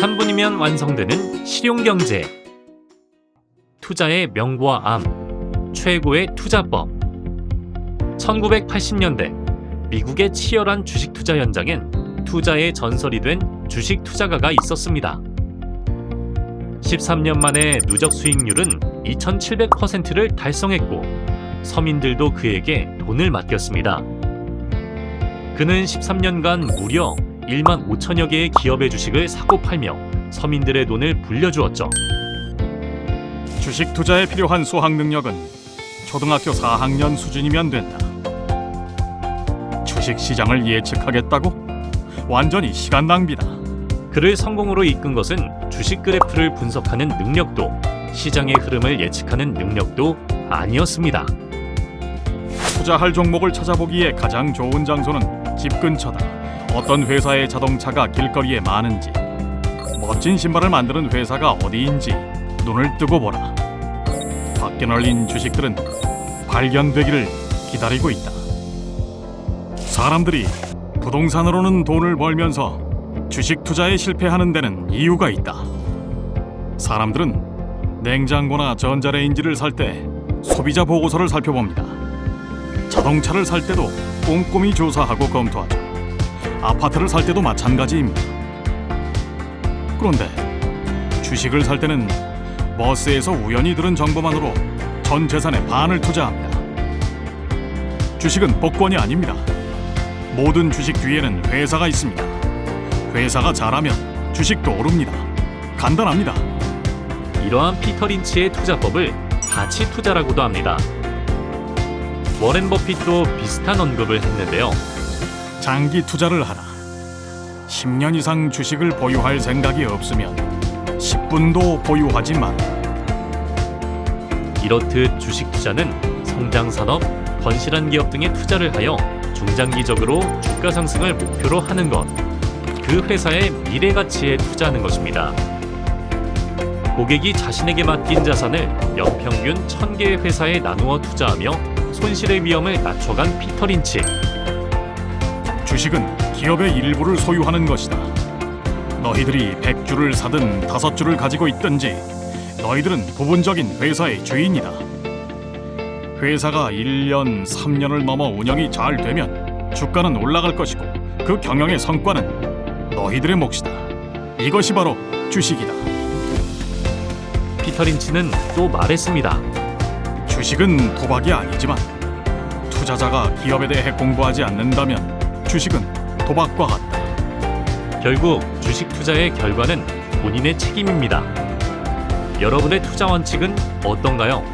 3분이면 완성되는 실용경제. 투자의 명부와 암, 최고의 투자법. 1980년대 미국의 치열한 주식 투자 현장엔 투자의 전설이 된 주식 투자가가 있었습니다. 13년 만에 누적 수익률은 2700%를 달성했고 서민들도 그에게 돈을 맡겼습니다. 그는 13년간 무려 1만 5천여 개의 기업의 주식을 사고 팔며 서민들의 돈을 불려주었죠. 주식 투자에 필요한 수학 능력은 초등학교 4학년 수준이면 된다. 주식 시장을 예측하겠다고? 완전히 시간 낭비다. 그를 성공으로 이끈 것은 주식 그래프를 분석하는 능력도 시장의 흐름을 예측하는 능력도 아니었습니다. 투자할 종목을 찾아보기에 가장 좋은 장소는 집 근처다. 어떤 회사의 자동차가 길거리에 많은지, 멋진 신발을 만드는 회사가 어디인지 눈을 뜨고 보라. 밖에 널린 주식들은 발견되기를 기다리고 있다. 사람들이 부동산으로는 돈을 벌면서 주식 투자에 실패하는 데는 이유가 있다. 사람들은 냉장고나 전자레인지를 살 때 소비자 보고서를 살펴봅니다. 자동차를 살 때도 꼼꼼히 조사하고 검토하죠. 아파트를 살 때도 마찬가지입니다. 그런데 주식을 살 때는 버스에서 우연히 들은 정보만으로 전 재산의 반을 투자합니다. 주식은 복권이 아닙니다. 모든 주식 뒤에는 회사가 있습니다. 회사가 잘하면 주식도 오릅니다. 간단합니다. 이러한 피터 린치의 투자법을 가치 투자라고도 합니다. 워렌 버핏도 비슷한 언급을 했는데요. 장기 투자를 하라. 10년 이상 주식을 보유할 생각이 없으면 10분도 보유하지 마라. 이렇듯 주식 투자는 성장 산업, 건실한 기업 등에 투자를 하여 중장기적으로 주가 상승을 목표로 하는 것. 그 회사의 미래 가치에 투자하는 것입니다. 고객이 자신에게 맡긴 자산을 연평균 1000개의 회사에 나누어 투자하며 손실의 위험을 낮춰간 피터 린치. 주식은 기업의 일부를 소유하는 것이다. 너희들이 100주를 사든 5주를 가지고 있든지 너희들은 부분적인 회사의 주인이다. 회사가 1년, 3년을 넘어 운영이 잘 되면 주가는 올라갈 것이고 그 경영의 성과는 너희들의 몫이다. 이것이 바로 주식이다. 피터 린치는 또 말했습니다. 주식은 도박이 아니지만 투자자가 기업에 대해 공부하지 않는다면 주식은 도박과 같다. 결국 주식 투자의 결과는 본인의 책임입니다. 여러분의 투자 원칙은 어떤가요?